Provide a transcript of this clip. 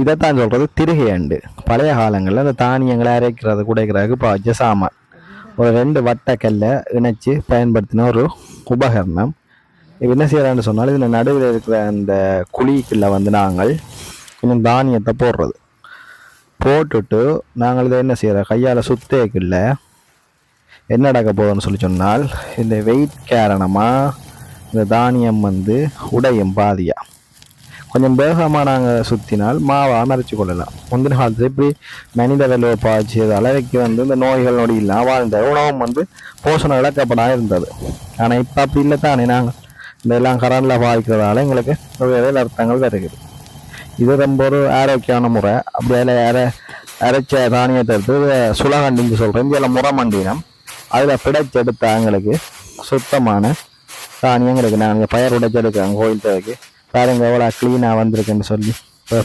இதைத்தான் சொல்கிறது திருகையண்டு பழைய காலங்களில் அந்த தானியங்களை அரைக்கிறது குடைக்கிறதுக்கு பாய்ச்ச சாமான். ஒரு ரெண்டு வட்டக்கல்லை இணைச்சி பயன்படுத்தின ஒரு உபகரணம். இப்போ என்ன செய்கிறான்னு சொன்னால் இதில் நடுவில் இருக்கிற அந்த குழிக்குள்ளே வந்து நாங்கள் கொஞ்சம் தானியத்தை போடுறது. போட்டுட்டு நாங்கள் இதை என்ன செய்கிறோம் கையால் சுத்தேக்குள்ள என்ன நடக்க போகுதுன்னு சொல்லி சொன்னால் இந்த வெயிட் காரணமாக இந்த தானியம் வந்து உடையும் பாதியாக கொஞ்சம் வேகமாக நாங்கள் சுற்றினால் மாவை அமரிச்சு கொள்ளலாம். முந்தின காலத்தில் இப்படி மனித வெள்ளை பாய்ச்சி அளவைக்கு வந்து இந்த நோய்கள் நொடி இல்லாம வாழ்ந்த உணவும் வந்து போஷணம் இழக்கப்படாம இருந்தது. ஆனால் இப்போ அப்படி இல்லை தானே. நாங்கள் இந்த எல்லாம் கரண்டில் பாய்க்கிறதால எங்களுக்கு வெவ்வேறு அர்த்தங்கள் வருகிறது. இது ரொம்ப ஒரு ஆரோக்கியமான முறை. அப்படி அதில் அரை அரைச்ச தானியத்தை எடுத்து இதை சுலகண்டின்னு சொல்கிறேன் இதில் முறை மண்டினம் அதில் பிடைச்செடுத்த எங்களுக்கு சுத்தமான தானியம் கிடைக்கும் நாங்கள் பயிர் உடைச்செடுக்கிறோம் கோயில் தேவைக்கு. பாருங்க எவ்வளோ க்ளீனாக வந்திருக்குன்னு சொல்லி. பர்ஃபெக்ட்